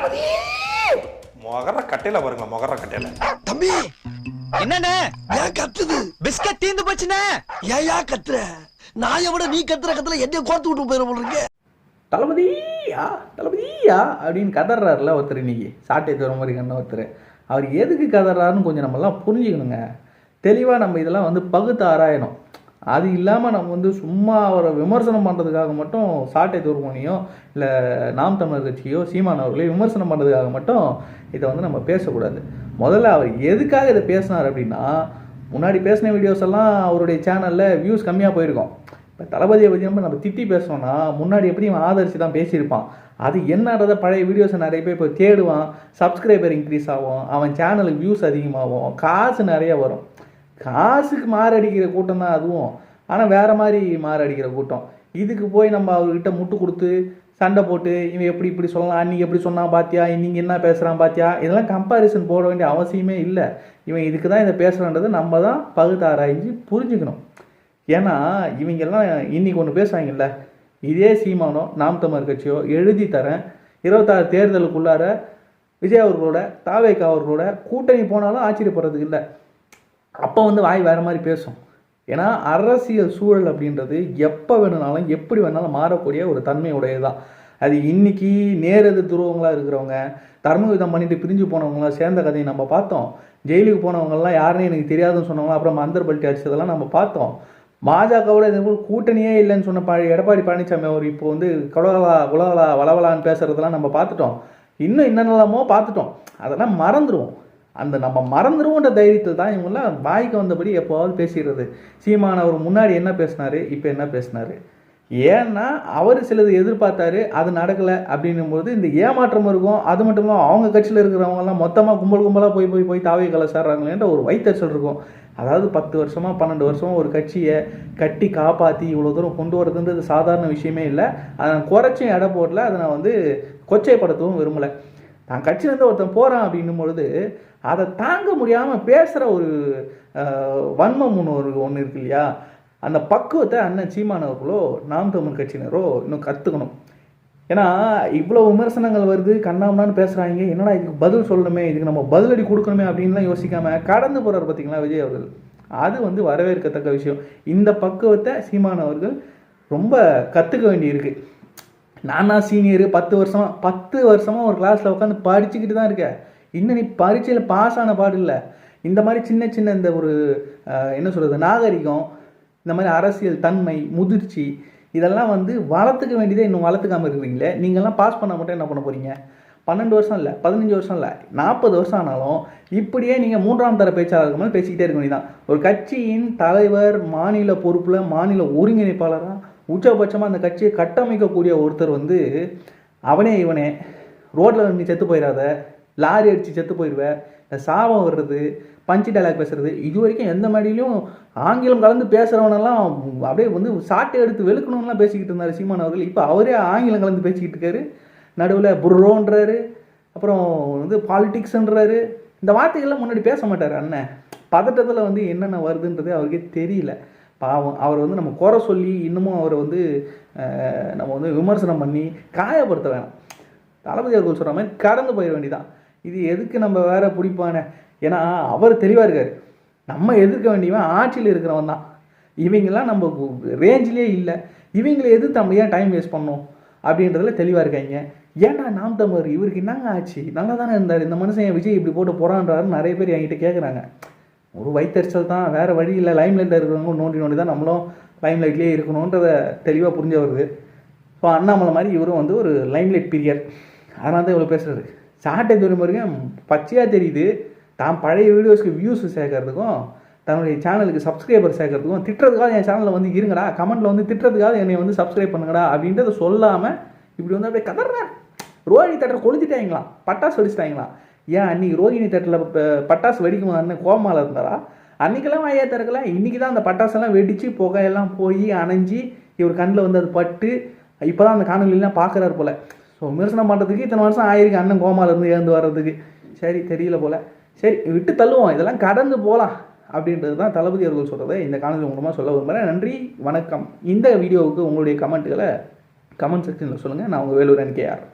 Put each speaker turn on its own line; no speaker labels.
தளபதி!
மொகர கட்டையில பாருங்க மொகர கட்டையில?
தம்பி!
என்னண்ணே?
ஏன் கத்துது?
பிஸ்கட் தீந்து போச்சுண்ணே?
ஏயா கத்துற? நான் விட நீ கத்துற கத்துல என்ன கோர்த்து விட்டு போயிட போல இருக்கு
தளபதியா? தளபதியா? அப்படின்னு கதறாருல ஒருத்தர் இன்னைக்கு. சாட்டை தூர மாதிரி கண்ண ஒருத்தர். அவர் எதுக்கு கதறாருன்னு கொஞ்சம் நம்மலாம் புரிஞ்சுக்கணுங்க. தெளிவாக நம்ம இதெல்லாம் வந்து பகுத்து ஆராயணும். அது இல்லாமல் நம்ம வந்து சும்மா அவரை விமர்சனம் பண்ணுறதுக்காக மட்டும் சாட்டை துருமணியோ இல்லை நாம் தமிழர் கட்சியோ சீமான் அவர்களையும் விமர்சனம் பண்ணுறதுக்காக மட்டும் இதை வந்து நம்ம பேசக்கூடாது. முதல்ல அவர் எதுக்காக இதை பேசினார் அப்படின்னா முன்னாடி பேசின வீடியோஸ் எல்லாம் அவருடைய சேனலில் வியூஸ் கம்மியாக போயிருக்கும். இப்போ தளபதியை பற்றி நம்ம நம்ம திட்டி பேசணும்னா முன்னாடி எப்படி இவன் ஆதரிச்சு தான் பேசியிருப்பான்? அது என்னன்றத பழைய வீடியோஸை நிறைய பேர் இப்போ தேடுவான். சப்ஸ்கிரைபர் இன்க்ரீஸ் ஆகும். அவன் சேனலுக்கு வியூஸ் அதிகமாகும். காசு நிறைய வரும். காசுக்கு மாரடிக்கிற கூட்டம் தான் அதுவும். ஆனால் வேறு மாதிரி மாரடிக்கிற கூட்டம். இதுக்கு போய் நம்ம அவர்கிட்ட முட்டு கொடுத்து சண்டை போட்டு இவன் எப்படி இப்படி சொல்லலாம் அன்றைக்கி எப்படி சொன்னான் பாத்தியா இன்னைக்கு என்ன பேசுகிறான் பாத்தியா இதெல்லாம் கம்பாரிசன் போட வேண்டிய அவசியமே இல்லை. இவன் இதுக்கு தான் இதை பேசுகிறான்றது நம்ம தான் பகுத்தாராய்ஞ்சு புரிஞ்சுக்கணும். ஏன்னா இவங்கெல்லாம் இன்னைக்கு ஒன்று பேசுவாங்கல்ல இதே சீமானோ நாம் தமிழர் கட்சியோ எழுதி தரேன். இருபத்தாறு தேர்தலுக்குள்ளார விஜய் அவர்களோட தாவேக்கா அவர்களோட கூட்டணி போனாலும் ஆச்சரியப்படுறதுக்கு இல்லை. அப்போ வந்து வாய் வேறு மாதிரி பேசும். ஏன்னா அரசியல் சூழல் அப்படின்றது எப்போ வேணுனாலும் எப்படி வேணாலும் மாறக்கூடிய ஒரு தன்மையுடையது தான் அது இன்னைக்கு நேரது துருவங்களாக இருக்கிறவங்க தர்மயுதம் பண்ணிட்டு பிரிஞ்சு போனவங்களாம் சேர்ந்த கதையை நம்ம பார்த்தோம். ஜெயிலுக்கு போனவங்கலாம் யாருன்னு எனக்கு தெரியாதுன்னு சொன்னவங்களாம் அப்புறம் மந்தர் பல்ட்டி அடிச்சதெல்லாம் நம்ம பார்த்தோம். பாஜகவோட இதே போல் கூட்டணியே இல்லைன்னு சொன்ன ப எடப்பாடி பழனிசாமி அவர் இப்போ வந்து குலகலா குலகலா வளவலான்னு பேசுறதெல்லாம் நம்ம பார்த்துட்டோம். இன்னும் என்னென்னலாமோ பார்த்துட்டோம். அதெல்லாம் மறந்துடுவோம் அந்த நம்ம மறந்துடுவோன்ற தைரியத்தில் தான் இவங்கெல்லாம் வாய்க்கு வந்தபடி எப்போவாவது பேசிடுறது. சீமான் அவர் முன்னாடி என்ன பேசினாரு இப்போ என்ன பேசினாரு? ஏன்னா அவர் சிலது எதிர்பார்த்தாரு அது நடக்கலை அப்படின்னும்போது இந்த ஏமாற்றம் இருக்கும். அது மட்டும் இல்லாமல் அவங்க கட்சியில் இருக்கிறவங்கலாம் மொத்தமாக கும்பல் கும்பலாக போய் போய் போய் தாவை கலை ஒரு வைத்தறிச்சல் இருக்கும். அதாவது பத்து வருஷமாக பன்னெண்டு வருஷமா ஒரு கட்சியை கட்டி காப்பாற்றி இவ்வளோ தூரம் கொண்டு வரதுன்றது சாதாரண விஷயமே இல்லை. அதை நான் குறைச்சும் எடை போடல. அதை நான் வந்து கொச்சைப்படுத்தவும் விரும்பலை. தான் கட்சியிலேருந்து ஒருத்தன் போகிறான் அப்படின்னும் பொழுது அதை தாங்க முடியாமல் பேசுகிற ஒரு வன்மம் ஒன்று ஒரு ஒன்று இருக்கு இல்லையா? அந்த பக்குவத்தை அண்ணன் சீமானவர்களோ நாம் தமிழ் கட்சியினரோ இன்னும் கற்றுக்கணும் ஏன்னா இவ்வளோ விமர்சனங்கள் வருது கண்ணாமனான்னு பேசுகிறாங்க என்னடா இதுக்கு பதில் சொல்லணுமே இதுக்கு நம்ம பதிலடி கொடுக்கணுமே அப்படின்லாம் யோசிக்காம கடந்து போகிறார் பார்த்தீங்களா விஜய் அவர்கள்? அது வந்து வரவேற்கத்தக்க விஷயம். இந்த பக்குவத்தை சீமானவர்கள் ரொம்ப கற்றுக்க வேண்டியிருக்கு. நானா சீனியரு பத்து வருஷம் பத்து வருஷமாக ஒரு கிளாஸில் உட்காந்து படிச்சுக்கிட்டு தான் இருக்கேன். இன்னும் நீ பரீட்சையில் பாஸ் ஆன பாடு இல்லை. இந்த மாதிரி சின்ன சின்ன இந்த ஒரு என்ன சொல்கிறது நாகரிகம் இந்த மாதிரி அரசியல் தன்மை முதிர்ச்சி இதெல்லாம் வந்து வளர்த்துக்க வேண்டியதே இன்னும் வளர்த்துக்காமல் இருக்கிறீங்களே. நீங்கள்லாம் பாஸ் பண்ண மட்டும் என்ன பண்ண போகிறீங்க பன்னெண்டு வருஷம் இல்லை பதினஞ்சு வருஷம் இல்லை நாற்பது வருஷம் ஆனாலும் இப்படியே நீங்கள் மூன்றாம் தர பேச்சாளர்கள் மேலே பேசிக்கிட்டே இருக்க வேண்டியதான் ஒரு கட்சியின் தலைவர் மாநில பொறுப்பில் மாநில ஒருங்கிணைப்பாளராக உச்சபட்சமாக அந்த கட்சியை கட்டமைக்கக்கூடிய ஒருத்தர் வந்து அவனே இவனே. ரோட்டில் நீ செத்து போயிடாத லாரி அடித்து செத்து போயிடுவ இந்த சாபம் வர்றது பஞ்சு டைலாக் பேசுறது இது வரைக்கும் எந்த மாதிரிலையும் ஆங்கிலம் கலந்து பேசுகிறவனெல்லாம் அப்படியே வந்து சாட்டை எடுத்து வெளுக்கணும்லாம் பேசிக்கிட்டு இருந்தார் சீமான் அவர்கள். இப்போ அவரே ஆங்கிலம் கலந்து பேசிக்கிட்டு இருக்காரு. நடுவில் புர்ரோன்றாரு. அப்புறம் வந்து பாலிட்டிக்ஸ்ன்றாரு இந்த வார்த்தைகள்லாம் முன்னாடி பேச மாட்டார் அண்ணன். பதட்டத்தில் வந்து என்னென்ன வருதுன்றது அவருக்கே தெரியல. பாவம். அவர் வந்து நம்ம குறை சொல்லி இன்னமும் அவரை வந்து நம்ம வந்து விமர்சனம் பண்ணி காயப்படுத்த வேணாம். தளபதி அவர்கள் சொல்கிற மாதிரி கடந்து போயிட வேண்டியதான் இது எதுக்கு நம்ம வேற பிடிப்பானே? ஏன்னா அவர் தெளிவாக இருக்கார். நம்ம எதிர்க்க வேண்டியவன் ஆட்சியில் இருக்கிறவன் தான். இவங்கெல்லாம் நம்ம ரேஞ்சிலே இல்லை. இவங்களை எது நம்ம ஏன் டைம் வேஸ்ட் பண்ணோம் அப்படின்றதுல தெளிவாக இருக்காங்க. ஏன்டா நாம் தமிழர் இவருக்கு என்னங்க ஆச்சு? நல்லா தானே இருந்தார். இந்த மனுஷன் விஜய் இப்படி போட்டு போகிறான்றாருன்னு நிறைய பேர் என்கிட்ட கேட்குறாங்க ஒரு வயிற்றுச்சல் தான். வேறு வழி இல்லை லைம் லைட்டில் இருக்கிறவங்க நோண்டி நோண்டி தான் நம்மளும் லைம் லைட்லேயே இருக்கணுன்றத தெளிவாக புரிஞ்ச வருது. ஸோ அண்ணாமலை மாதிரி இவரும் வந்து ஒரு லைம் லைட் பீரியட் அதனால தான் இவ்வளோ பேசுகிறாரு சாட்டை தூரம் வரைக்கும் பச்சையாக தெரியுது. தான் பழைய வீடியோஸ்க்கு வியூஸ் சேர்க்கறதுக்கும் தன்னுடைய சேனலுக்கு சப்ஸ்கிரைபர் சேர்க்கறதுக்கும் திட்டுறதுக்காக என் சேனலில் வந்து இருங்கடா. கமெண்ட்டில் வந்து திட்டுறதுக்காக என்னை வந்து சப்ஸ்கிரைப் பண்ணுங்கடா அப்படின்றத சொல்லாமல் இப்படி வந்து அப்படியே கதறேன் ரோஹிணி தேட்டரை கொளுத்திட்டாங்களாம். பட்டாசு வெடிச்சிட்டாங்களாம். ஏன் அன்னைக்கு ரோகிணி தட்டில் பட்டாசு வெடிக்கும் அண்ணன் கோமால இருந்தாரா? அன்றைக்கெல்லாம் ஐயா திறக்கல. இன்றைக்கி தான் அந்த பட்டாசெல்லாம் வெடித்து புகையெல்லாம் போய் அணைஞ்சி இவர் கண்ணில் வந்து அது பட்டு இப்போ தான் அந்த காணொலியெல்லாம் பார்க்குறாரு போல். ஸோ விமர்சனம் பண்ணுறதுக்கு இத்தனை வருஷம் ஆயிருக்கு அண்ணன் கோமால இருந்து எழுந்து வர்றதுக்கு. சரி தெரியல போல். சரி விட்டு தள்ளுவோம். இதெல்லாம் கடந்து போகலாம் அப்படின்றது தான் தளபதி அவர்கள் சொல்கிறத இந்த காணொலி மூலமாக சொல்ல விரும்புகிறேன் நன்றி வணக்கம். இந்த வீடியோவுக்கு உங்களுடைய கமெண்ட்டுகளை கமெண்ட் செக்ஷனில் சொல்லுங்கள் நான் உங்கள் வேலூர் என்கேஆர்